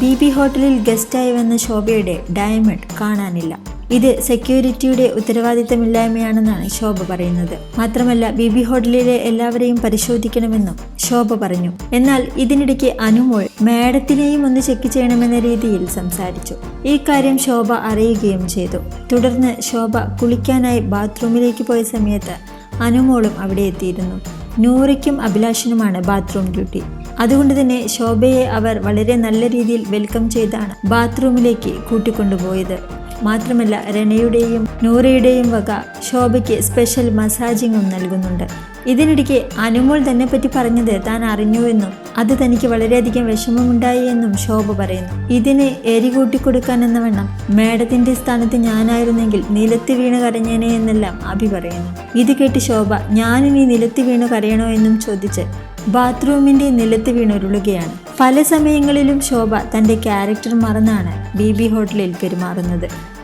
B B ഹോട്ടലിൽ ഗസ്റ്റായി വന്ന ശോഭയുടെ diamond കാണാനില്ല. ഇത് സെക്യൂരിറ്റിയുടെ ഉത്തരവാദിത്തമില്ലായ്മയാണെന്നാണ് ശോഭ പറയുന്നത്. മാത്രമല്ല ബി ബി ഹോട്ടലിലെ എല്ലാവരെയും പരിശോധിക്കണമെന്നും ശോഭ പറഞ്ഞു. എന്നാൽ ഇതിനിടയ്ക്ക് അനുമോൾ മാഡത്തിനെയും ഒന്ന് ചെക്ക് ചെയ്യണമെന്ന രീതിയിൽ സംസാരിച്ചു. ഈ കാര്യം ശോഭ അറിയുകയും ചെയ്തു. തുടർന്ന് ശോഭ കുളിക്കാനായി ബാത്റൂമിലേക്ക് പോയ സമയത്ത് അനുമോളും അവിടെ എത്തിയിരുന്നു. നൂറയ്ക്കും അഭിലാഷിനുമാണ് ബാത്റൂം ഡ്യൂട്ടി. അതുകൊണ്ട് തന്നെ ശോഭയെ അവർ വളരെ നല്ല രീതിയിൽ വെൽക്കം ചെയ്താണ് ബാത്റൂമിലേക്ക് കൂട്ടിക്കൊണ്ടുപോയത്. മാത്രമല്ല രണയുടെയും നൂറയുടെയും വക ശോഭയ്ക്ക് സ്പെഷ്യൽ മസാജിങ്ങും നൽകുന്നുണ്ട്. ഇതിനിടയ്ക്ക് അനുമോൾ തന്നെ പറ്റി പറഞ്ഞത് താൻ അറിഞ്ഞുവെന്നും അത് തനിക്ക് വളരെയധികം വിഷമമുണ്ടായി എന്നും ശോഭ പറയുന്നു. ഇതിന് എരി കൂട്ടിക്കൊടുക്കാൻ എന്ന വണ്ണം മേഡത്തിന്റെ സ്ഥാനത്ത് ഞാനായിരുന്നെങ്കിൽ നിലത്ത് വീണ് കരഞ്ഞേനെ എന്നെല്ലാം അഭി പറയുന്നു. ഇത് കേട്ട് ശോഭ ഞാനിനി നിലത്ത് വീണ് കരയണോ? എന്നും ചോദിച്ച് ബാത്റൂമിന്റെ നിലത്ത് വീണുരുളുകയാണ്. പല സമയങ്ങളിലും ശോഭ തന്റെ ക്യാരക്ടർ മറന്നാണ് ബി ബി ഹോട്ടലിൽ പെരുമാറുന്നത്.